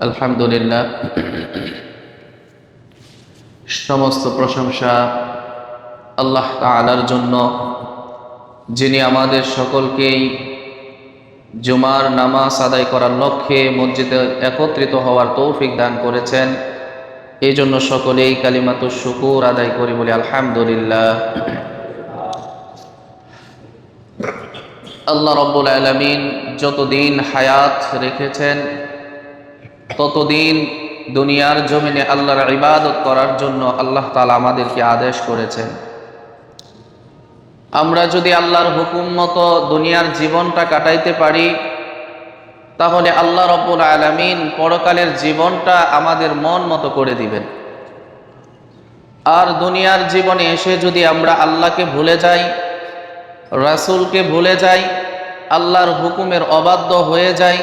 আলহামদুলিল্লাহ। সমস্ত প্রশংসা আল্লাহ তালার জন্য, যিনি আমাদের সকলকেই জুমার নামাজ আদায় করার লক্ষ্যে মসজিদে একত্রিত হওয়ার তৌফিক দান করেছেন। এই জন্য সকলেই কালিমাত শুকুর আদায় করি বলি আলহামদুলিল্লাহ। আল্লাহ রব্বুল আলমিন যতদিন হায়াত রেখেছেন ততদিন দুনিয়ার জমিনে আল্লাহর ইবাদত করার জন্য আল্লাহ তালা আমাদেরকে আদেশ করেছেন। আমরা যদি আল্লাহর হুকুম মতো দুনিয়ার জীবনটা কাটাইতে পারি, তাহলে আল্লাহ রব্বুল আলমিন পরকালের জীবনটা আমাদের মন মতো করে দিবেন। আর দুনিয়ার জীবনে এসে যদি আমরা আল্লাহকে ভুলে যাই, রাসূলকে ভুলে যাই, আল্লাহর হুকুমের অবাধ্য হয়ে যাই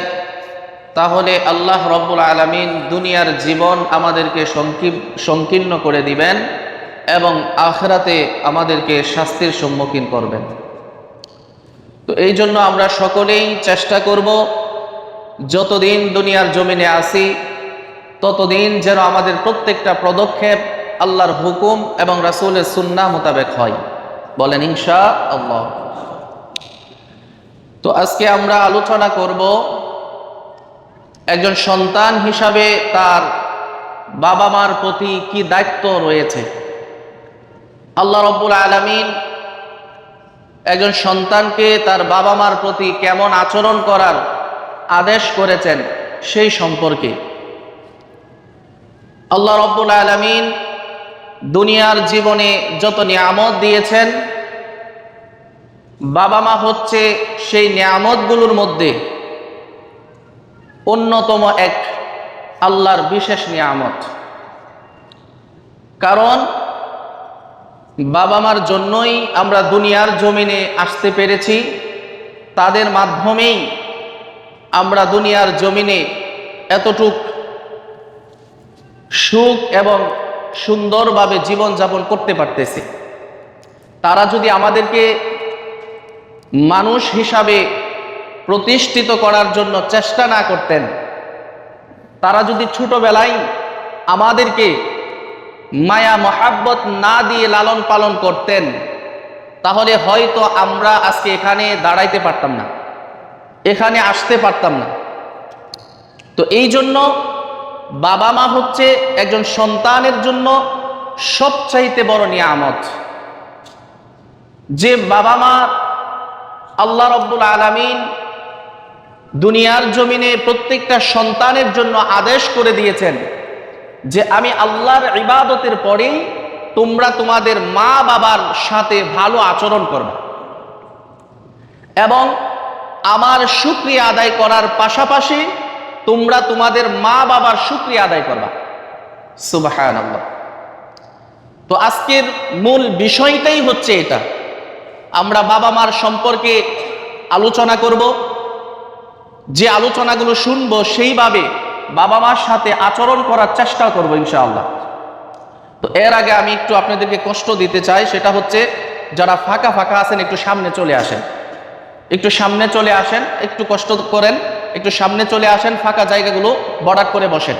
তাহলে আল্লাহ রব্বুল আলমিন দুনিয়ার জীবন আমাদেরকে সংকী- সংকীর্ণ করে দিবেন এবং আখরাতে আমাদেরকে শাস্তির সম্মুখীন করবেন। তো এই জন্য আমরা সকলেই চেষ্টা করব, যতদিন দুনিয়ার জমিনে আসি ততদিন যেন আমাদের প্রত্যেকটা পদক্ষেপ আল্লাহর হুকুম এবং রাসূলের সুন্নাহ মোতাবেক হয়। বলেন ইনশা আল্লাহ তো আজকে আমরা আলোচনা করব একজন সন্তান হিসাবে তার বাবা মার প্রতি কি দায়িত্ব রয়েছে? আল্লাহ রব্বুল আলমিন একজন সন্তানকে তার বাবা মার প্রতি কেমন আচরণ করার আদেশ করেছেন সেই সম্পর্কে। আল্লাহ রব্বুল আলমিন দুনিয়ার জীবনে যত নিয়ামত দিয়েছেন বাবা মা হচ্ছে সেই নিয়ামতগুলোর মধ্যে অন্যতম এক আল্লাহর বিশেষ নিয়ামত। কারণ বাবা মার জন্যই আমরা দুনিয়ার জমিনে আসতে পেরেছি, তাদের মাধ্যমেই আমরা দুনিয়ার জমিনে এতটুক সুখ এবং সুন্দরভাবে জীবনযাপন করতে পারতেছি। তারা যদি আমাদেরকে মানুষ হিসাবে প্রতিষ্ঠিত করার জন্য চেষ্টা না করতেন। তারা যদি ছোটবেলায় আমাদেরকে মায়া, মহাব্বত না দিয়ে লালন পালন করতেন, তাহলে হয়তো আমরা আজকে এখানে দাঁড়াইতে পারতাম না, এখানে আসতে পারতাম না। তো এই জন্য বাবা মা হচ্ছে একজন সন্তানের জন্য সবচাইতে বড় নিয়ামত। যে বাবা মা আল্লাহ রব্বুল আলমিন দুনিয়ার জমিনে প্রত্যেকটা সন্তানের জন্য আদেশ করে দিয়েছেন যে আমি আল্লাহর ইবাদতের পরেই তোমরা তোমাদের মা বাবার সাথে ভালো আচরণ করবে। এবং আমার সুক্রিয়া আদায় করার পাশাপাশি তোমরা তোমাদের মা বাবার সুক্রিয়া আদায় করবা। সুবাহান তো আজকের মূল বিষয়টাই হচ্ছে এটা। আমরা বাবা মার সম্পর্কে আলোচনা করব। যে আলোচনাগুলো শুনব সেইভাবে বাবা মার সাথে আচরণ করার চেষ্টা করব ইনশাআল্লাহ। তো এর আগে আমি একটু আপনাদেরকে কষ্ট দিতে চাই, সেটা হচ্ছে যারা ফাঁকা ফাঁকা আছেন, একটু সামনে চলে আসেন। একটু সামনে চলে আসেন, একটু কষ্ট করেন, একটু সামনে চলে আসেন, ফাঁকা জায়গাগুলো বর্ডার করে বসেন।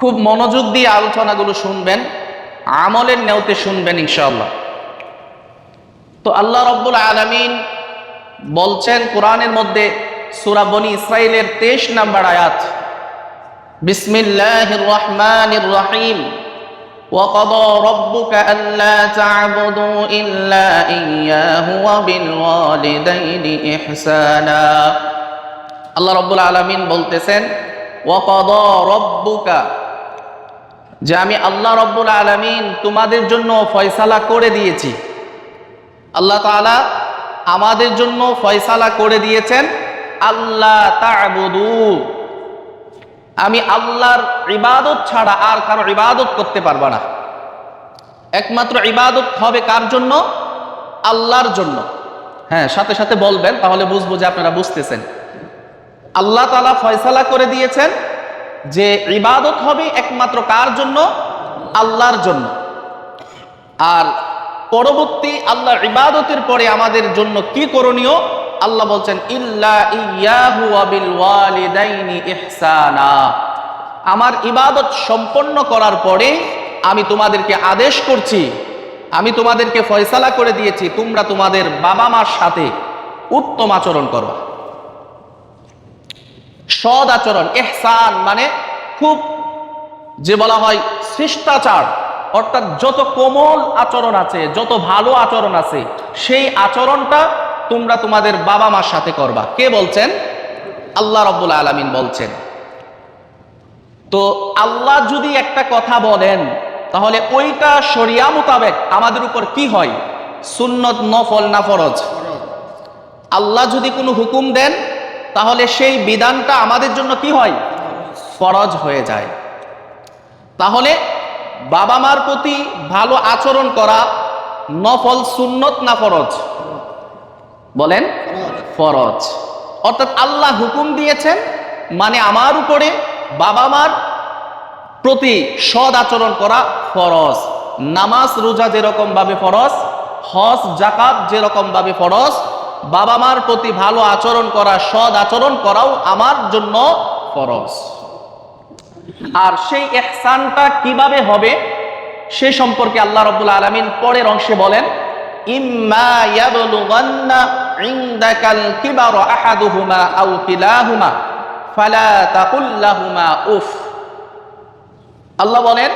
খুব মনোযোগ দিয়ে আলোচনাগুলো শুনবেন, আমলের নেওতে শুনবেন ইনশাআল্লাহ। তো আল্লাহ রব্বুল আলমিন বলছেন কোরআনের মধ্যে সুরা বনি ইসরাইলের তেইশ নাম্বার আয়াত বিসমিল্লাহ রহমান রহিম وقضى ربك ألا تعبدوا إلا إياه وبالوالدين إحسانا আল্লাহ রব্বুল আলমিন বলতেছেন ওয়াকদ রব্বুকা যে আমি আল্লাহ রব্বুল আলমিন তোমাদের জন্য ফয়সালা করে দিয়েছি আল্লাহ তাআলা আমাদের জন্য ফয়সালা করে দিয়েছেন আল্লাহ আমি আল্লাহর ইবাদত ছাড়া আর কারও ইবাদত করতে পারবা না। একমাত্র ইবাদত হবে কার জন্য? আল্লাহর জন্য। হ্যাঁ সাথে সাথে বলবেন, তাহলে বুঝব যে আপনারা বুঝতেছেন। আল্লাহ তালা ফয়সালা করে দিয়েছেন যে ইবাদত হবে একমাত্র কার জন্য? আল্লাহর জন্য। আর পরবর্তী আল্লাহর ইবাদতের পরে আমাদের জন্য কি করণীয়? আল্লাহ বলছেন, ইল্লা ইয়াহু ইহসানা। আমার ইবাদত সম্পন্ন করার পরে আমি তোমাদেরকে আদেশ করছি, আমি তোমাদেরকে ফয়সালা করে দিয়েছি, তোমরা তোমাদের বাবা মার সাথে উত্তম আচরণ করবা সদ আচরণ এহসান মানে খুব যে বলা হয় শিষ্টাচার। অর্থাৎ যত কোমল আচরণ আছে, যত ভালো আচরণ আছে, সেই আচরণটা তোমরা তোমাদের বাবা মার সাথে করবা। কে বলছেন? আল্লাহ রব্বুল আলমিন বলছেন। তো আল্লাহ যদি একটা কথা বলেন, তাহলে ওইটা শরিয়া মোতাবেক আমাদের উপর কি হয়? সুন্নত নফল না ফরজ? আল্লাহ যদি কোনো হুকুম দেন, তাহলে সেই বিধানটা আমাদের জন্য কি হয়? ফরজ হয়ে যায়। তাহলে বাবা মার প্রতি ভালো আচরণ করা নফল সুন্নত না ফরজ? বলেন, ফরজ। অর্থাৎ আল্লাহ হুকুম দিয়েছেন মানে আমার উপরে বাবা মার প্রতি সদ আচরণ করা ফরজ। নামাজ, রোজা যেরকম ভাবে ফরজ, হজ জাকাত যেরকম ভাবে ফরজ, বাবা মার প্রতি ভালো আচরণ করা সদ আচরণ করাও আমার জন্য ফরজ। আর সেই এহসানটা কীভাবে হবে, সে সম্পর্কে আল্লাহ রব্বুল আলমিন পরের অংশে বলেন আল্লাহ বলেন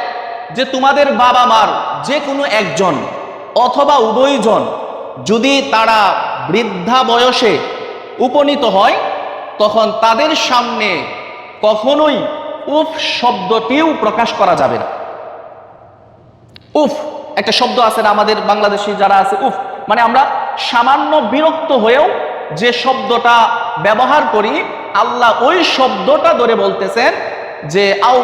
যে তোমাদের বাবা মার যে কোনো একজন অথবা উভয়জন যদি তারা বৃদ্ধা বয়সে উপনীত হয়, তখন তাদের সামনে কখনোই উফ শব্দটিও প্রকাশ করা যাবে না। উফ, একটা শব্দ আছে না আমাদের বাংলাদেশি যারা আছে, উফ মানে আমরা সামান্য বিরক্ত হয়েও যে শব্দটা ব্যবহার করি, আল্লাহ ওই শব্দটা ধরে বলতেছেন যে আউ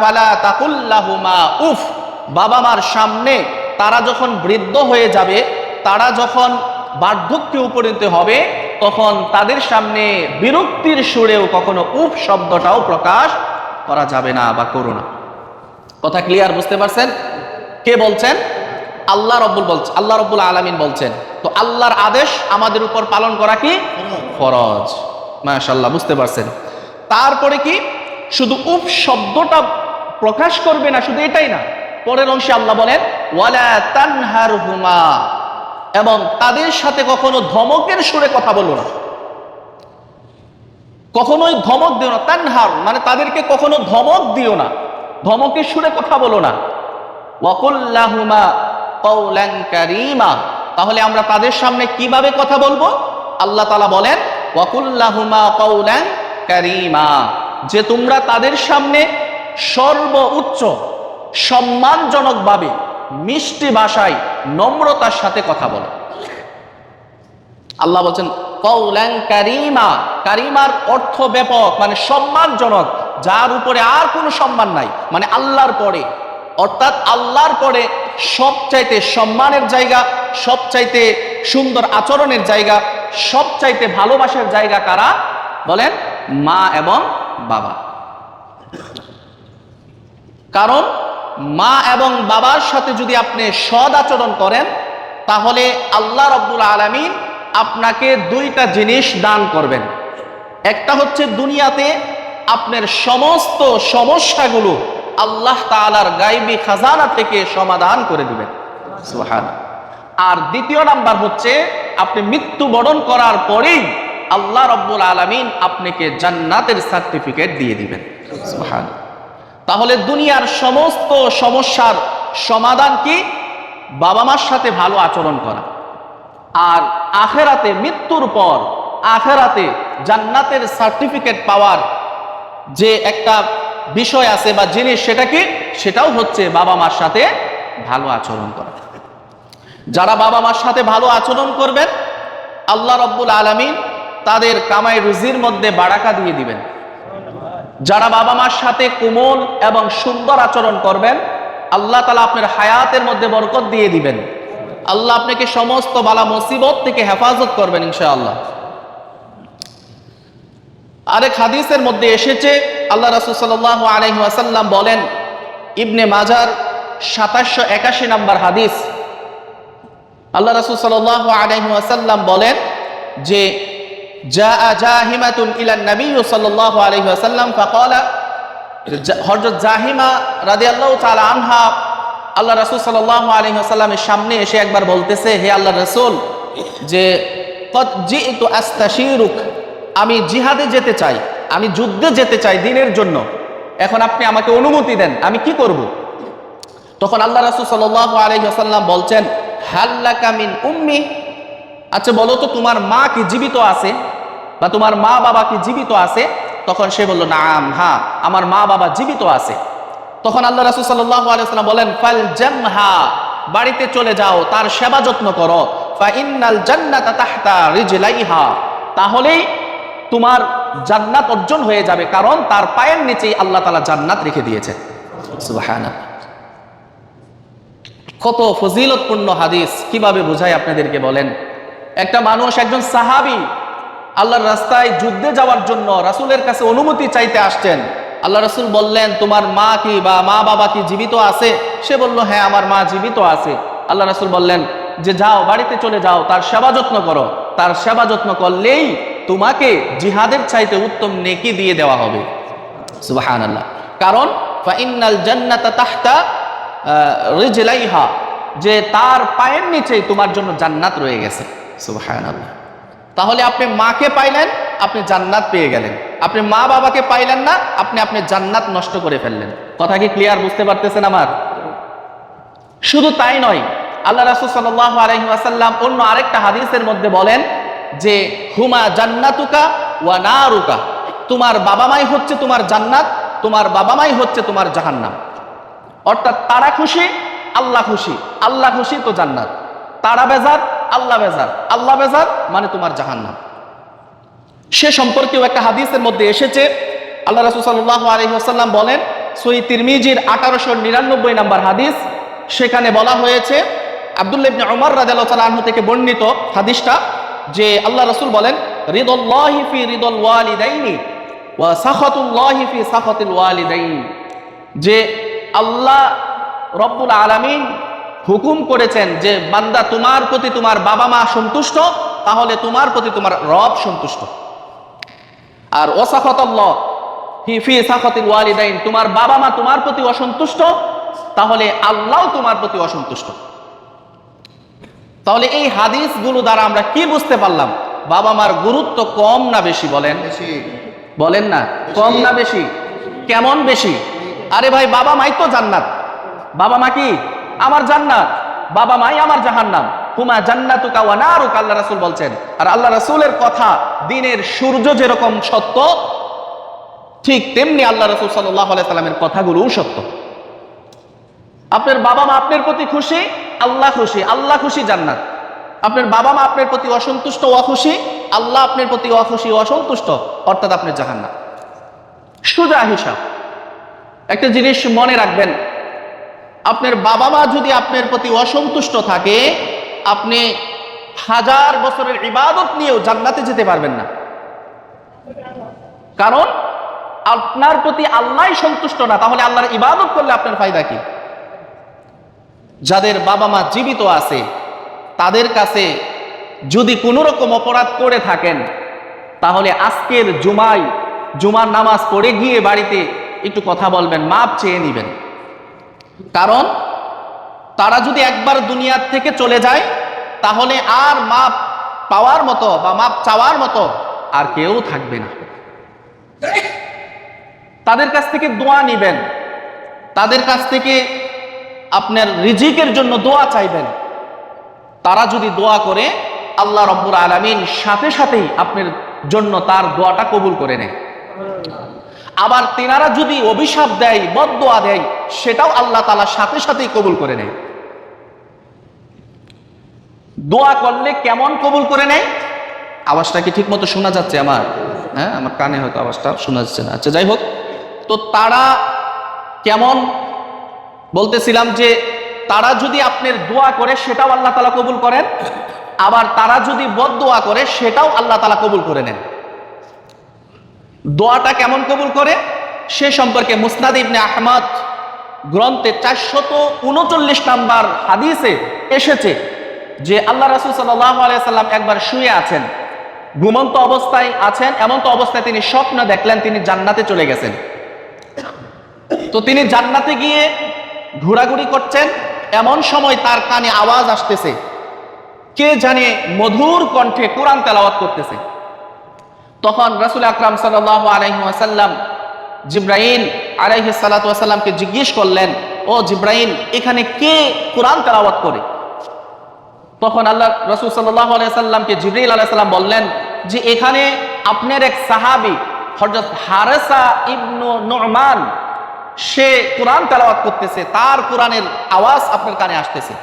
ফালা তাকুল্লাহুমা। উফ, বাবা মার সামনে তারা যখন বৃদ্ধ হয়ে যাবে, তারা যখন বার্ধক্যে উপনীত হবে তখন তাদের সামনে বিরক্তির সুরেও কখনো উফ শব্দটাও প্রকাশ করা যাবে না বা করো না। কথা ক্লিয়ার বুঝতে পারছেন? কে বলছেন? আল্লাহ রব্বুল বলছেন আল্লাহ রব্বুল আলমিন বলছেন। তো আল্লাহর আদেশ আমাদের উপর পালন করা কি? ফরজ। মাশাল্লাহ বুঝতে পারছেন। তারপরে কি? শুধু উফ শব্দটা প্রকাশ করবে না, শুধু এটাই না। পরের অংশে আল্লাহ বলেন, ওয়ালা তানহার হুমা এবং তাদের সাথে কখনো ধমকের সুরে কথা বলো না। কখনোই ধমক দিও না, তানহার মানে তাদেরকে কখনো ধমক দিও না, ধমকের সুরে কথা বলো না। কারিমা, তাহলে আমরা তাদের সামনে কীভাবে কথা বলব? আল্লাহ তালা বলেন, ওয়াকুল্লাহুমা কৌলান কারিমা, যে তোমরা তাদের সামনে সর্ব উচ্চ সম্মানজনকভাবে মিষ্টি ভাষায় নম্রতার সাথে কথা বলো। আল্লাহ বলছেন কারিমা। কারিমার অর্থ ব্যাপক মানে সম্মানজনক, যার উপরে আর কোনো সম্মান নাই মানে আল্লাহর পরে। অর্থাৎ আল্লাহর পরে সবচাইতে সম্মানের জায়গা, সবচাইতে সুন্দর আচরণের জায়গা, সবচাইতে ভালোবাসার জায়গা কারা? বলেন, মা এবং বাবা। কারণ মা এবং বাবার সাথে যদি আপনি সদ আচরণ করেন, তাহলে আল্লাহ রব্বুল আলমিন আপনাকে দুইটা জিনিস দান করবেন। একটা হচ্ছে দুনিয়াতে আপনার সমস্ত সমস্যাগুলো আল্লাহ তালার গাইবি খাজানা থেকে সমাধান করে দিবেন। আর দ্বিতীয় নাম্বার হচ্ছে আপনি মৃত্যুবরণ করার পরেই আল্লাহ রব্বুল আলমিন আপনাকে জান্নাতের সার্টিফিকেট দিয়ে দিবেন। সুহান তাহলে দুনিয়ার সমস্ত সমস্যার সমাধান কি? বাবা মার সাথে ভালো আচরণ করা। আর আখেরাতে মৃত্যুর পর আখেরাতে জান্নাতের সার্টিফিকেট পাওয়ার যে একটা বিষয় আছে বা জিনিস সেটা কি? সেটাও হচ্ছে বাবা মার সাথে ভালো আচরণ করা। যারা বাবা মার সাথে ভালো আচরণ করবেন, আল্লাহ রব্বুল আলমিন তাদের কামাই রুজির মধ্যে বাড়াকা দিয়ে দিবেন। যারা বাবা মার সাথে কোমল এবং সুন্দর আচরণ করবেন, আল্লাহ তালা আপনার হায়াতের মধ্যে বরকত দিয়ে দিবেন। আল্লাহ আপনাকে সমস্ত বালা মুসিবত থেকে হেফাজত করবেন ইনশাআল্লাহ। আরেক হাদিসের মধ্যে এসেছে, আল্লাহ রাসুল সাল্লাহ আলহি আসাল্লাম বলেন, ইবনে মাজার সাতাশশো একাশি নাম্বার হাদিস। আল্লাহ রাসুল সাল্লাহ আলহি আসাল্লাম বলেন যে جاء جاهمة إلى النبي صلى الله عليه وسلم فقال হযরত জাহিমা রাদিয়াল্লাহু তাআলা আনহা আল্লাহ রাসূল সাল্লাল্লাহু আলাইহি ওয়াসাল্লামের সামনে এসে একবার বলতেছে হে আল্লাহ রাসূল যে কদ জিতু আস্তাশিরুক আমি জিহাদে যেতে চাই আমি যুদ্ধে যেতে চাই দিনের জন্য এখন আপনি আমাকে অনুমতি দেন আমি কি করব তখন আল্লাহ রাসূল সাল্লাল্লাহু আলাইহি ওয়াসাল্লাম বলছেন হাল্লাকা মিন উম্মি আচ্ছা বলো তো তোমার মা কি জীবিত আছে বা তোমার মা বাবা কি জীবিত আছে? তখন সে বলল, নাম হ্যাঁ আমার মা বাবা জীবিত আছে। তখন আল্লাহ রাসুল সাল্লাম বলেন, ফাল জামহা বাড়িতে চলে যাও, তার সেবা যত্ন করো। ফা ইন্নাল জান্নাতা তাহলেই তোমার জান্নাত অর্জন হয়ে যাবে, কারণ তার পায়ের নিচেই আল্লাহ তাআলা জান্নাত রেখে দিয়েছে সুবহানাল্লাহ। কত ফজিলতপূর্ণ হাদিস, কীভাবে বোঝায় আপনাদেরকে বলেন? একটা মানুষ, একজন সাহাবি আল্লাহর রাস্তায় যুদ্ধে যাওয়ার জন্য রাসূলের কাছে অনুমতি চাইতে আসছেন। আল্লাহ রাসূল বললেন, তোমার মা কি বা মা বাবা কি জীবিত আছে? সে বলল হ্যাঁ আমার মা জীবিত আছে। আল্লাহ রাসুল বললেন, যে যাও, বাড়িতে চলে যাও, তার সেবা যত্ন করো। তার সেবা যত্ন করলেই তোমাকে জিহাদের চাইতে উত্তম নেকি দিয়ে দেওয়া হবে। সুবহানাল্লাহ। কারণ ফাইনাল জান্নাতা তাহতা রিজলাইহা, যে তার পায়ের নিচেই তোমার জন্য জান্নাত রয়ে গেছে। সুবহানাল্লাহ। তাহলে আপনি মাকে পাইলেন, আপনি জান্নাত পেয়ে গেলেন। আপনি মা বাবাকে পাইলেন না, আপনি আপনি জান্নাত নষ্ট করে ফেললেন। কথা কি ক্লিয়ার বুঝতে পারতেছেন আমার? শুধু তাই নয়, আল্লাহ রাসূল সাল্লাল্লাহু আলাইহি অন্য আরেকটা হাদিসের মধ্যে বলেন যে, হুমা জান্নাতুকা ওয়া নারুকা। তোমার বাবা মাই হচ্ছে তোমার জান্নাত, তোমার বাবা মাই হচ্ছে তোমার জাহান্নাম। অর্থাৎ তারা খুশি, আল্লাহ খুশি। আল্লাহ খুশি তো জান্নাত। তারা বেজার আল্লাহ বেজার। আল্লাহ বেজার মানে তোমার জাহান্নাম। সে সম্পর্কেও একটা হাদিসের মধ্যে এসেছে। আল্লাহ রাসূল সাল্লাল্লাহু আলাইহি ওয়াসাল্লাম বলেন সই তিরমিজির আঠারোশো নিরানব্বই নাম্বার হাদিস, সেখানে বলা হয়েছে, আব্দুল্লাহ ইবনে রাদিয়াল্লাহু তাআলা আনহু থেকে বর্ণিত হাদিসটা যে আল্লাহ রাসূল বলেন, রিদুল্লাহি ফি রিদুল ওয়ালিদাইনি ওয়া সাখাতুল্লাহি ফি সাখাতিল ওয়ালিদাইন। যে আল্লাহ রব্বুল আলামিন হুকুম করেছেন যে বান্দা তোমার প্রতি তোমার বাবা মা সন্তুষ্ট তাহলে তোমার প্রতি তোমার রব সন্তুষ্ট। আর ওসাখতাল্লাহ হি ফি সাখাতিল ওয়ালিদাইন তোমার বাবা মা তোমার প্রতি অসন্তুষ্ট তাহলে আল্লাহ তোমার প্রতি অসন্তুষ্ট। তাহলে এই হাদিসগুলো দ্বারা আমরা কি বুঝতে পারলাম? বাবা মার গুরুত্ব কম না বেশি বলেন? বলেন না? কম না বেশি? কেমন বেশি? আরে ভাই বাবা মাই তো জান্নাত। বাবা মা কি? আমার জান্নাত, বাবা মাই আমার জাহান্নাম। হুমা জান্নাতুকা ওয়া আল্লাহ রাসূল বলছেন। আর আল্লাহ রাসূলের কথা দিনের সূর্য যেরকম সত্য, ঠিক তেমনি আল্লাহ রাসূল সাল্লাল্লাহু আলাইহি সাল্লামের কথাগুলোও সত্য। আপনার বাবা মা আপনার প্রতি খুশি? আল্লাহ খুশি। আল্লাহ খুশি জান্নাত। আপনার বাবা মা আপনার প্রতি অসন্তুষ্ট অখুশি? আল্লাহ আপনার প্রতি অখুশি অসন্তুষ্ট, অর্থাৎ আপনার জাহান্নাম। সুজা হিসাব। একটা জিনিস মনে রাখবেন আপনার বাবা মা যদি আপনার প্রতি অসন্তুষ্ট থাকে, আপনি হাজার বছরের ইবাদত নিয়েও জান্নাতে যেতে পারবেন না। কারণ, আপনার প্রতি আল্লাহ সন্তুষ্ট না, তাহলে আল্লাহর ইবাদত করলে আপনার ফায়দা কি? যাদের বাবা মা জীবিত আছে, তাদের কাছে যদি কোনো রকম অপরাধ করে থাকেন, তাহলে আজকের জুমাই জুমার নামাজ পড়ে গিয়ে বাড়িতে একটু কথা বলবেন, মাপ চেয়ে নেবেন। কারণ তারা যদি একবার দুনিয়ার থেকে চলে যায়, তাহলে আর মাপ পাওয়ার মতো বা মাপ চাওয়ার মতো আর কেউ থাকবে না। তাদের কাছ থেকে দোয়া নিবেন। তাদের কাছ থেকে আপনার রিজিকের জন্য দোয়া চাইবেন। তারা যদি দোয়া করে, আল্লাহ রব্বুর আলমিন সাথে সাথেই আপনার জন্য তার দোয়াটা কবুল করে নেয়। আবার তেনারা যদি অভিশাপ দেয় বদোয়া দেয়, সেটাও আল্লাহ তালা সাথে সাথেই কবুল করে নেয়। দোয়া করলে কেমন কবুল করে নেয়? আওয়াজটা কি ঠিক মতো শোনা যাচ্ছে আমার? হ্যাঁ আমার কানে হয়তো আওয়াজটা শোনা যাচ্ছে না। আচ্ছা যাই হোক। তো তারা কেমন? বলতেছিলাম যে, তারা যদি আপনার দোয়া করে, সেটাও আল্লাহ তালা কবুল করেন। আবার তারা যদি বদ দোয়া করে, সেটাও আল্লাহ তালা কবুল করে নেন। দোয়াটা কেমন কবুল করে? সে সম্পর্কে মুসনাদ ইবনে আহমদ গ্রন্থে চারশত উনচল্লিশ নাম্বার হাদিসে এসেছে যে আল্লাহ রাসুল সাল্লাম একবার শুয়ে আছেন, ঘুমন্ত অবস্থায় আছেন, এমন তো অবস্থায় তিনি স্বপ্ন দেখলেন তিনি জান্নাতে চলে গেছেন। তো তিনি জান্নাতে গিয়ে ঘোরাঘুরি করছেন, এমন সময় তার কানে আওয়াজ আসতেছে। কে জানে মধুর কণ্ঠে কোরআন তেলাওয়াত করতেছে। তখন রাসুল আকরাম সাল্লাহ আলহিহাসাল্লাম জিব্রাহিম আলাইহি সাল্লাতামকে জিজ্ঞেস করলেন, ও জিব্রাহিম এখানে কে কোরআন তেলাওয়াত করে? তখন আল্লাহ রসুল সাল্লাহ আলাইসাল্লামকে জিবরিল আলাইসাল্লাম বললেন যে, এখানে আপনার এক সাহাবি হজরত হারেসা ইবনু নোমান, সে কোরআন তেলাওয়াত করতেছে, তার কোরআনের আওয়াজ আপনার কানে আসতেছে।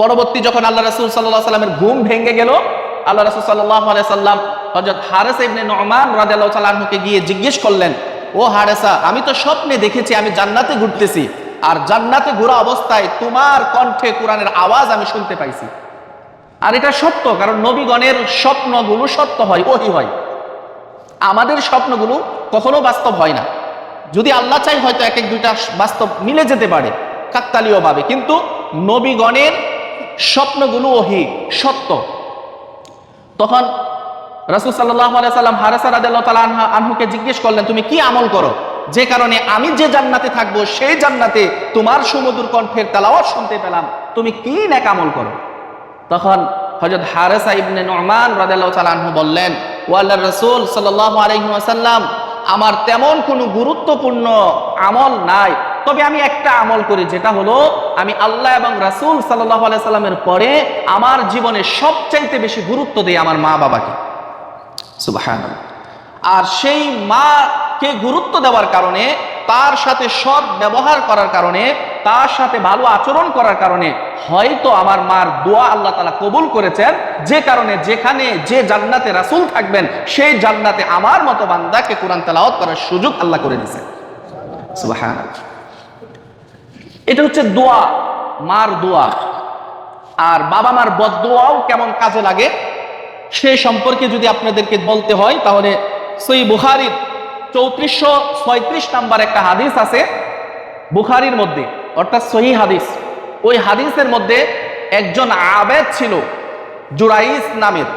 পরবর্তী যখন আল্লাহ রসুল সাল্লাহ সাল্লামের ঘুম ভেঙে গেল আল্লাহ রসুল সাল্লাহ আলাইসাল্লাম হজরত হারেসা ইবনে নোমান রাজাল্লাহ সাল্লাহকে গিয়ে জিজ্ঞেস করলেন, ও হারেসা, আমি তো স্বপ্নে দেখেছি আমি জান্নাতে ঘুরতেছি, আর জান্নাতে ঘোরা অবস্থায় তোমার কণ্ঠে কোরআনের আওয়াজ আমি শুনতে পাইছি। আর এটা সত্য, কারণ নবীগণের স্বপ্নগুলো সত্য হয়, ওহি হয়। আমাদের স্বপ্নগুলো কখনো বাস্তব হয় না। যদি আল্লাহ চাই, হয়তো এক এক দুইটা বাস্তব মিলে যেতে পারে কাকতালীয় ভাবে কিন্তু নবীগণের স্বপ্নগুলো ওহি, সত্য। তখন রাসুল সাল্লাম হারেসা রাদিয়াল্লাহু তাআলা আনহা আনহুকে জিজ্ঞেস করলেন, তুমি কি আমল করো? যে কারণে আমি যে জান্নাতে থাকব, সেই জান্নাতে তোমার সুমধুর কণ্ঠের তেলাওয়াত শুনতে পেলাম। তুমি কি নেক আমল করো? তখন হজরত হারেসা ইবনে নোমান রাদিয়াল্লাহু তাআলা বললেন, ও আল্লাহ রসুল আলাইহি ওয়াসাল্লাম, আমার তেমন কোনো গুরুত্বপূর্ণ আমল নাই। তবে আমি একটা আমল করি, যেটা হলো আমি আল্লাহ এবং রাসূল আলাইহি সাল্লামের পরে আমার জীবনে সবচাইতে বেশি গুরুত্ব দেই আমার মা বাবাকে। আর সেই মাকে গুরুত্ব দেওয়ার কারণে, তার সাথে সৎ ব্যবহার করার কারণে, তার সাথে ভালো আচরণ করার কারণে, হয়তো আমার মার দোয়া আল্লাহ তালা কবুল করেছেন। যে কারণে যেখানে যে জান্নাতে রাসুল থাকবেন, সেই জান্নাতে আমার মতো বান্দাকে কোরআন তেলাওয়াত করার সুযোগ আল্লাহ করে দিয়েছেন। সুবহানাল্লাহ। এটা হচ্ছে দোয়া, মার দোয়া। আর বাবা মার বদোয়াও কেমন কাজে লাগে, সে সম্পর্কে যদি আপনাদেরকে বলতে হয়, তাহলে সই বুখারির চৌত্রিশশো ছয়ত্রিশ নাম্বার একটা হাদিস আছে, বুখারির মধ্যে, অর্থাৎ সহি হাদিস। ওই হাদিসের মধ্যে একজন আবেদ ছিল, জুরাইস নামের।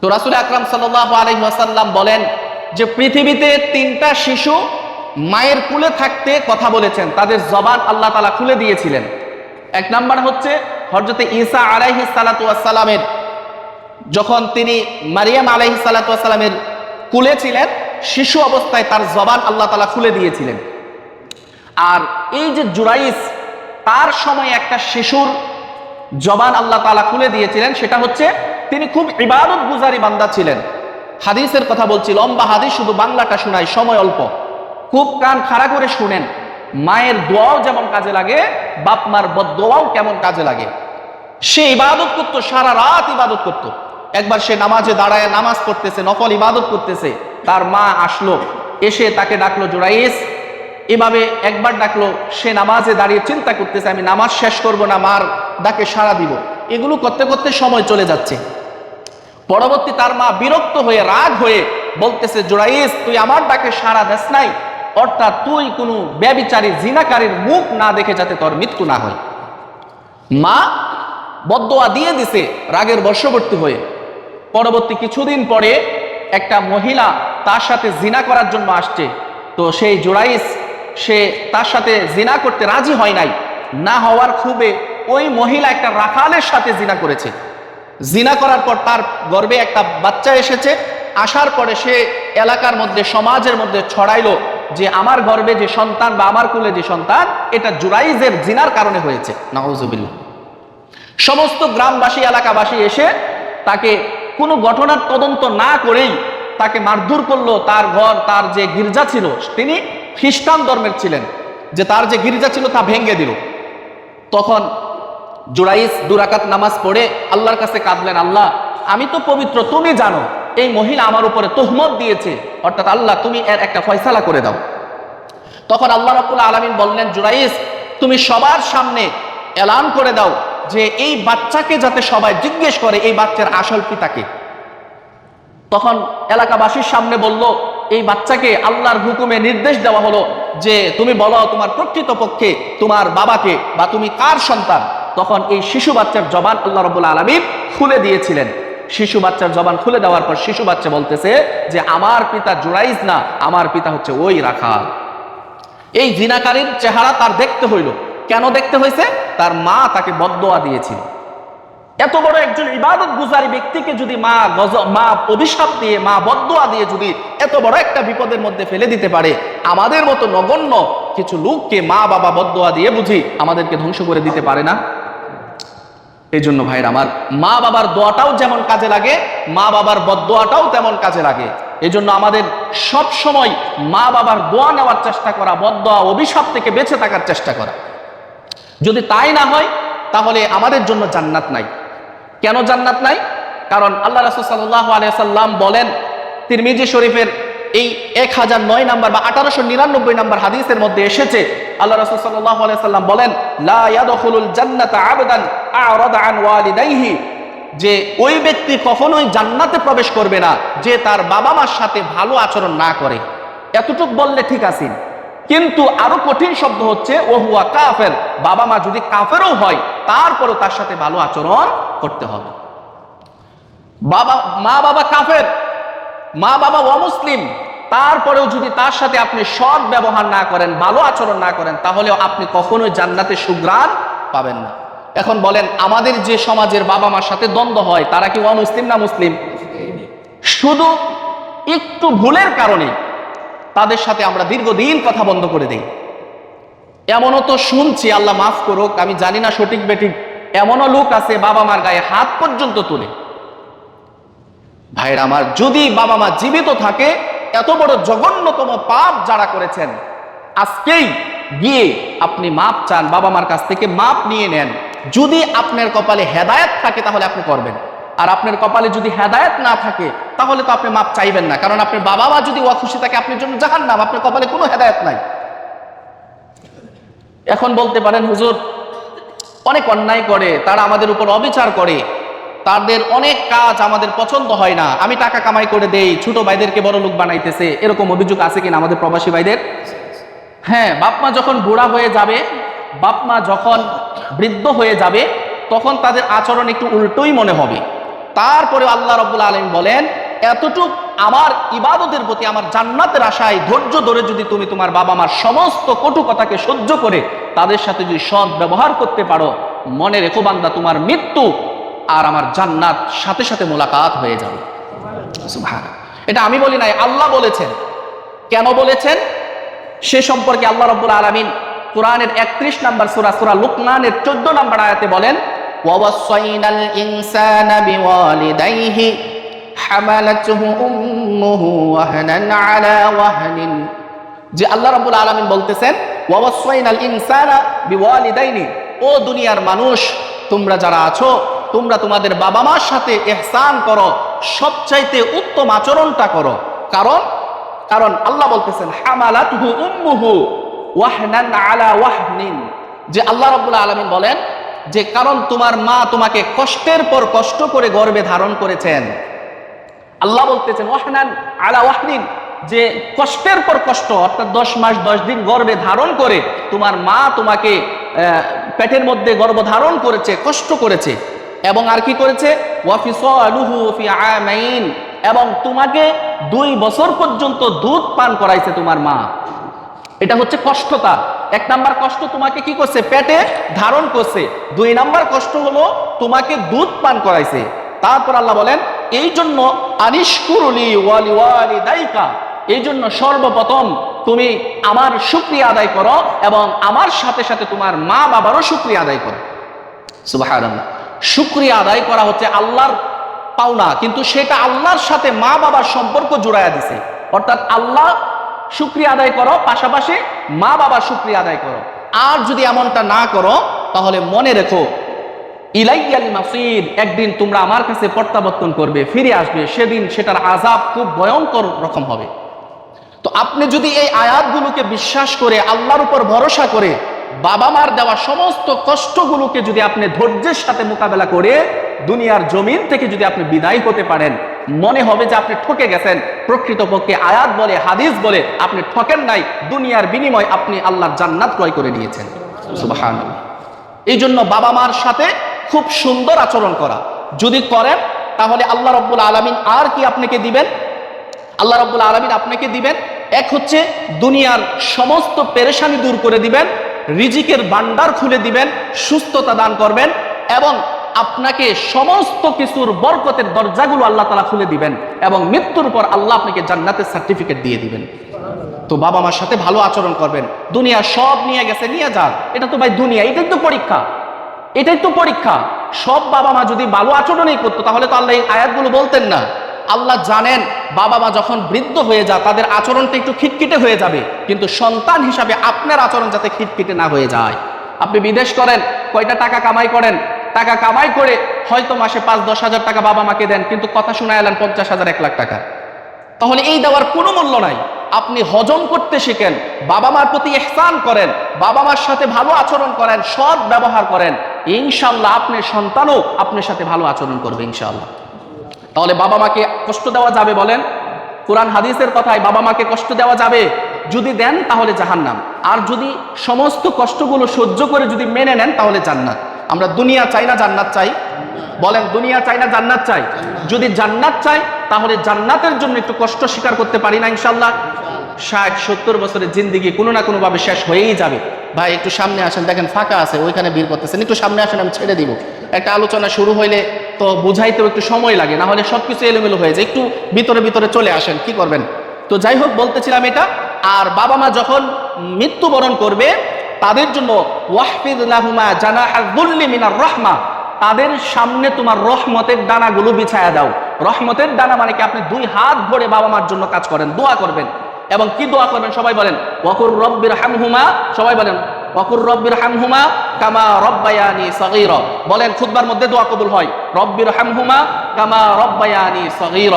তো রাসুল আকরাম সাল্লাহ আলহিহাসাল্লাম বলেন যে, পৃথিবীতে তিনটা শিশু মায়ের কুলে থাকতে কথা বলেছেন, তাদের জবান আল্লাহ তালা খুলে দিয়েছিলেন। এক নাম্বার হচ্ছে হরজতে ঈসা আলাইহি সালাতামের যখন তিনি মারিয়াম আলাইহি সালাতামের কুলে ছিলেন, শিশু অবস্থায় তার জবান আল্লাহ তালা খুলে দিয়েছিলেন। আর এই যে জুরাইস তার সময় একটা শিশুর জবান আল্লাহ তালা খুলে দিয়েছিলেন, সেটা হচ্ছে তিনি খুব ইবাদত গুজারি বান্দা ছিলেন। হাদিসের কথা বলছি, লম্বা হাদিস, শুধু বাংলাটা শোনায় সময় অল্প। খুব কান খাড়া করে শুনেন, মায়ের দোয়াও যেমন কাজে লাগে বাপ মার বদোয়াও কেমন কাজে লাগে। সে ইবাদত করতো, সারা রাত ইবাদত করত। একবার সে নামাজে দাঁড়ায়, নামাজ পড়তেছে নকল ইবাদত করতেছে, তার মা আসলো, এসে তাকে ডাকলো, জোরাইস, এভাবে একবার ডাকলো, সে নামাজে দাঁড়িয়ে চিন্তা করতেছে, আমি নামাজ শেষ করব না, মার ডাকে সাড়া দিব। এগুলো করতে করতে সময় চলে যাচ্ছে। পরবর্তী তার মা বিরক্ত হয়ে, রাগ হয়ে বলতেছে, জোরাইস, তুই আমার ডাকে সাড়া দেস নাই অর্থাৎ তুই কোনো ব্যবিচারী, জিনাকারীর মুখ না দেখে যাতে তোর মৃত্যু না হয়। মা বদোয়া দিয়ে দিছে রাগের বর্ষবর্তী হয়ে। পরবর্তী কিছুদিন পরে একটা মহিলা তার সাথে জিনা করার জন্য আসছে। তো সেই জোড়াইস সে তার সাথে জিনা করতে রাজি হয় নাই। না হওয়ার খুবই ওই মহিলা একটা রাখালের সাথে জিনা করেছে। জিনা করার পর তার গর্বে একটা বাচ্চা এসেছে। আসার পরে সে এলাকার মধ্যে, সমাজের মধ্যে ছড়াইলো যে আমার গর্বে যে সন্তান বা আমার কুলে যে সন্তান, এটা জুরাইজের জিনার কারণে হয়েছে। নাউজুবিল্লাহ। সমস্ত গ্রামবাসী, এলাকাবাসী এসে তাকে কোনো ঘটনার তদন্ত না করেই তাকে মারধর করল, তার ঘর, তার যে গির্জা ছিল, তিনি খ্রিস্টান ধর্মের ছিলেন। যে তার যে গির্জা ছিল তা ভেঙ্গে দিল। তখন জুরাইস দুরাকাত নামাজ পড়ে আল্লাহর কাছে কাঁদলেন, আল্লাহ, আমি তো পবিত্র, তুমি জানো এই মহিলা আমার উপরে তোহমত দিয়েছে। অর্থাৎ আল্লাহ, তুমি এর একটা ফয়সালা করে দাও। তখন আল্লাহ রাবুল আলমিন বললেন, জুরাইস, তুমি সবার সামনে এলান করে দাও যে এই বাচ্চাকে যাতে সবাই জিজ্ঞেস করে এই বাচ্চার আসল পিতাকে তখন এলাকাবাসীর সামনে বলল, এই বাচ্চাকে আল্লাহর হুকুমে নির্দেশ দেওয়া হলো যে তুমি বলো তোমার প্রকৃত পক্ষে তোমার বাবাকে বা তুমি কার সন্তান। তখন এই শিশু বাচ্চার জবান আল্লাহ রবুল আলমিন খুলে দিয়েছিলেন। শিশু বাচ্চার জবান খুলে দেওয়ার পর শিশু বাচ্চা বলতেছে যে, আমার পিতা জুরাইজ না, আমার পিতা হচ্ছে ওই রাখা এই জিনাকারীর চেহারা তার দেখতে হইল। কেন দেখতে হয়েছে তার মা তাকে বদদোয়া দিয়েছিল। এত বড় একজন ইবাদত গুজারি ব্যক্তিকে যদি মা গজ, মা অভিশাপ দিয়ে, মা বদদোয়া দিয়ে যদি এত বড় একটা বিপদের মধ্যে ফেলে দিতে পারে, আমাদের মতো নগণ্য কিছু লোককে মা বাবা বদদোয়া দিয়ে বুঝি আমাদেরকে ধ্বংস করে দিতে পারে না? এই জন্য ভাইর আমার মা বাবার দোয়াটাও যেমন কাজে লাগে, মা বাবার বদোয়াটাও তেমন কাজে লাগে। এই জন্য আমাদের সব সময় মা বাবার দোয়া নেওয়ার চেষ্টা করা বদোয়া অভিশাপ থেকে বেঁচে থাকার চেষ্টা করা। যদি তাই না হয়, তাহলে আমাদের জন্য জান্নাত নাই। কেন জান্নাত নাই? কারণ আল্লাহ রাসুল সাল্লাহ আলিয়াল্লাম বলেন, তিরমিজি শরীফের এই এক হাজার নয় নাম্বার বা আঠারোশো নিরানব্বই নাম্বার হাদিসের মধ্যে এসেছে, আল্লাহ রাসুল সাল্লাহ আলিয়াল্লাম বলেন, লা ইয়াদখুলুল জান্নাতা আবেদান যে ওই ব্যক্তি কখনোই জান্নাতে প্রবেশ করবে না, যে তার বাবা মার সাথে ভালো আচরণ না করে। এতটুক বললে ঠিক আছে। কিন্তু আরও কঠিন শব্দ হচ্ছে, ওহুয়া কাফের বাবা মা যদি কাফেরও হয়, তারপরও তার সাথে ভালো আচরণ করতে হবে। বাবা, মা বাবা কাফের, মা বাবা অমুসলিম, তারপরেও যদি তার সাথে আপনি সৎ ব্যবহার না করেন, ভালো আচরণ না করেন তাহলে আপনি কখনোই জান্নাতে সুগ্রাণ পাবেন না। এখন বলেন, আমাদের যে সমাজের বাবা মার সাথে দ্বন্দ্ব হয়, তারা কি অমুসলিম না মুসলিম? শুধু একটু ভুলের কারণে তাদের সাথে আমরা দীর্ঘদিন কথা বন্ধ করে দেই। এমনও তো শুনছি, আল্লাহ মাফ করুক, আমি জানি না সঠিক বেঠিক এমনও লোক আছে বাবা মার গায়ে হাত পর্যন্ত তুলে। ভাইয়ের আমার, যদি বাবা মা জীবিত থাকে, এত বড় জঘন্যতম পাপ যারা করেছেন, আজকেই গিয়ে আপনি মাপ চান, বাবা মার কাছ থেকে মাপ নিয়ে নেন। যদি আপনার কপালে হেদায়েত থাকে, তাহলে আপনি করবেন। আর আপনার কপালে যদি হেদায়েত না থাকে, তাহলে তো আপনি মাপ চাইবেন না। কারণ আপনার বাবা মা যদি অখুশি থাকে, আপনার জন্য জাহান নাম আপনার কপালে কোনো হেদায়েত নাই। এখন বলতে পারেন, হুজুর, অনেক অন্যায় করে, তারা আমাদের উপর অবিচার করে। তাদের অনেক কাজ আমাদের পছন্দ হয় না। আমি টাকা কামাই করে দেই, ছোট ভাইদেরকে বড় লোক বানাইতেছে। এরকম অভিযোগ আছে কিনা আমাদের প্রবাসী ভাইদের? হ্যাঁ বাপমা যখন বুড়া হয়ে যাবে বাপমা যখন বৃদ্ধ হয়ে যাবে, তখন তাদের আচরণ একটু উল্টোই মনে হবে। তারপরে আল্লাহ রব্বুল আলম বলেন, এতটুক আমার ইবাদতের প্রতি আমার জান্নাতের আশায় ধৈর্য ধরে যদি তুমি তোমার বাবা মার সমস্ত কটু কথাকে সহ্য করে তাদের সাথে যদি সৎ ব্যবহার করতে পারো, মনে রেখো বান্দা, তোমার মৃত্যু আর আমার জান্নাত সাথে সাথে মোলাকাত হয়ে যাবে। এটা আমি বলি নাই, আল্লাহ বলেছেন। কেন বলেছেন? সে সম্পর্কে আল্লাহ রব্বুল আলমিন কোরআনের একত্রিশ নম্বর সুরা সুরা লুকমানের চোদ্দ নম্বর আয়াতে বলেন ওয়াসাইনাল ইনসানা বিওয়ালিদাইহি, হামালাতহু উম্মুহু ওয়াহনান আলা ওয়াহনিন। যে আল্লাহ রাবুল আলামিন বলতেছেন ওয়াসাইনাল ইনসানা বিওয়ালিদাইনি, ও দুনিয়ার মানুষ, তোমরা যারা আছো, তোমরা তোমাদের বাবা মার সাথে এহসান করো, সবচাইতে উত্তম আচরণটা করো। কারণ কারণ আল্লাহ বলতেছেন, হামালাতহু উম্মুহু ওয়াহনান আলা ওয়াহনিন। যে আল্লাহ রাব্বুল আলামিন বলেন যে, কারণ তোমার মা তোমাকে কষ্টের পর কষ্ট করে গর্ভে ধারণ করেছেন। আল্লাহ বলতেছেন, ওয়াহনান আলা ওয়াহনিন, যে কষ্টের পর কষ্ট, অর্থাৎ দশ মাস, দশ দিন গর্ভে ধারণ করে তোমার মা তোমাকে পেটের মধ্যে গর্ভ ধারণ করেছে, কষ্ট করেছে। এবং আর কি করেছে? এবং তোমাকে দুই বছর পর্যন্ত দুধ পান করাইছে তোমার মা। এটা হচ্ছে কষ্টতা। এক নাম্বার কষ্ট তোমাকে কি করছে? পেটে ধারণ করছে। দুই নাম্বার কষ্ট হলো তোমাকে দুধ পান করাইছে। তারপর আল্লাহ বলেন এই জন্য এই জন্য সর্বপ্রথম তুমি আমার শুক্রিয়া আদায় করো এবং আমার সাথে সাথে তোমার মা বাবারও শুক্রিয়া আদায় করো। সুবাহ শুক্রিয়া আদায় করা হচ্ছে আল্লাহর পাওনা, কিন্তু সেটা আল্লাহর সাথে মা বাবার সম্পর্ক জোড়ায়া দিছে। অর্থাৎ আল্লাহ শুক্রিয়া আদায় করো, পাশাপাশি মা বাবার শুক্রিয়া আদায় করো। আর যদি এমনটা না করো, তাহলে মনে রেখো ইলাইয়াল মাসির একদিন তোমরা আমার কাছে প্রত্যাবর্তন করবে, ফিরে আসবে, সেদিন সেটার আজাব খুব ভয়ঙ্কর রকম হবে। তো আপনি যদি এই আয়াতগুলোকে বিশ্বাস করে, আল্লাহর উপর ভরসা করে, বাবা মার দেওয়া সমস্ত কষ্টগুলোকে যদি আপনি ধৈর্যের সাথে মোকাবেলা করে, দুনিয়ার জমিন থেকে যদি আপনি বিদায় হতে পারেন মনে হবে যে আপনি ঠকে গেছেন। প্রকৃতপক্ষে আয়াত বলে, হাদিস বলে আপনি ঠকেন নাই। দুনিয়ার বিনিময় আপনি আল্লাহর জান্নাত ক্রয় করে নিয়েছেন। এই জন্য বাবা মার সাথে খুব সুন্দর আচরণ করা। যদি করেন, তাহলে আল্লাহ রব্বুল আলমিন আর কি আপনাকে দিবেন? আল্লাহ রব্বুল আলমিন আপনাকে দিবেন? এক হচ্ছে দুনিয়ার সমস্ত পেরেশানি দূর করে দিবেন, রিজিকের ভান্ডার খুলে দিবেন, সুস্থতা দান করবেন এবং আপনাকে সমস্ত কিছুর বরকতের দরজাগুলো আল্লাহ তালা খুলে দিবেন এবং মৃত্যুর পর আল্লাহ আপনাকে জান্নাতের সার্টিফিকেট দিয়ে দিবেন। তো বাবা মার সাথে ভালো আচরণ করবেন। দুনিয়া সব নিয়ে গেছে, নিয়ে যান। এটা তো ভাই দুনিয়া, এটাই তো পরীক্ষা। এটাই তো পরীক্ষা। সব বাবা মা যদি ভালো আচরণই করতো, তাহলে তো আল্লাহ এই আয়াতগুলো বলতেন না। আল্লাহ জানেন, বাবা মা যখন বৃদ্ধ হয়ে যায়, তাদের আচরণটা একটু খিটখিটে হয়ে যাবে। কিন্তু সন্তান হিসাবে আপনার আচরণ যাতে খিটখিটে না হয়ে যায়। আপনি বিদেশ করেন, কয়টা টাকা কামাই করেন? টাকা কামাই করে হয়তো মাসে পাঁচ, দশ হাজার টাকা বাবা মাকে দেন, কিন্তু কথা শোনা এলেন পঞ্চাশ হাজার, এক লাখ টাকা। তাহলে এই দেওয়ার কোনো মূল্য নাই। আপনি হজম করতে শিখেন, বাবা মার প্রতি এহসান করেন, বাবা মার সাথে ভালো আচরণ করেন, সৎ ব্যবহার করেন ইনশাল্লাহ আপনার সন্তানও আপনার সাথে ভালো আচরণ করবে ইনশাল্লাহ তাহলে বাবা মাকে কষ্ট দেওয়া যাবে বলেন? কোরআন হাদিসের কথায় বাবা মাকে কষ্ট দেওয়া যাবে? যদি দেন তাহলে জাহান্নাম। আর যদি সমস্ত কষ্টগুলো সহ্য করে যদি মেনে নেন তাহলে জান্নাত। আমরা দুনিয়া চাই না জান্নাত চাই? বলেন, দুনিয়া চাই না জান্নাত চাই? যদি জান্নাত চাই, তাহলে জান্নাতের জন্য একটু কষ্ট স্বীকার করতে পারি না ইনশাল্লাহ ষাট, সত্তর বছরের জিন্দিগি কোনো না কোনোভাবে শেষ হয়েই যাবে। ভাই, একটু সামনে আসেন, দেখেন ফাঁকা আছে, ওইখানে ভিড় করতেছেন। একটু সামনে আসেন, আমি ছেড়ে দিব। একটা আলোচনা শুরু হইলে তো বুঝাইতেও একটু সময় লাগে, না হলে সব কিছু এলোমেলো হয়ে যায়। একটু ভিতরে ভিতরে চলে আসেন, কি করবেন? তো যাই হোক, বলতেছিলাম এটা, আর বাবা মা যখন মৃত্যুবরণ করবে তাদের জন্য ওয়াহফিদ লাহুমা জানা জানাহুল্লি মিনার রহমা, তাদের সামনে তোমার রহমতের দানাগুলো বিছায়া দাও। রহমতের দানা মানে কি? আপনি দুই হাত ভরে বাবা মার জন্য কাজ করেন, দোয়া করবেন। এবং কি দোয়া করবেন সবাই বলেন? ওয়াকুর রব্বির হামহুমা, সবাই বলেন, ওয়াকুর রব্বির হামহুমা কামা রব্বায়ানি সগীর। বলেন, খুতবার মধ্যে দোয়া কবুল হয়। রব্বির হামহুমা কামা রব্বায়ানি সগীর।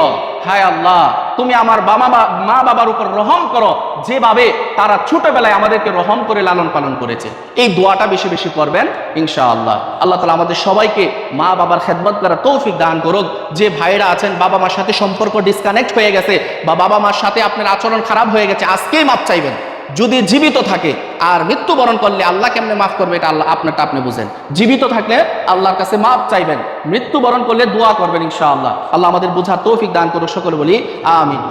হায় আল্লাহ, তুমি আমার বাবা মা বাবার উপর রহম করো। যেভাবে তারা ছোটবেলায় আমাদেরকে রহম করে, লালন পালন করেছে, এই দোয়াটা বেশি বেশি করবেন ইনশাআল্লাহ। আল্লাহ আল্লাহ তালা আমাদের সবাইকে মা বাবার খেদমত করার তৌফিক দান করুক। যে ভাইরা আছেন, বাবা মার সাথে সম্পর্ক ডিসকানেক্ট হয়ে গেছে বা বাবা মার সাথে আপনার আচরণ খারাপ হয়ে গেছে, আজকেই মাপ চাইবেন। যদি জীবিত থাকে, আর মৃত্যুবরণ করলে আল্লাহ কেমনে মাফ করবে, এটা আল্লাহ আপনারটা আপনি বুঝেন। জীবিত থাকলে আল্লাহর কাছে মাফ চাইবেন, মৃত্যুবরণ করলে দোয়া করবেন, ইনশাআল্লাহ। আল্লাহ আমাদের বোঝার তৌফিক দান করুক, সকলে বলি, আমিন।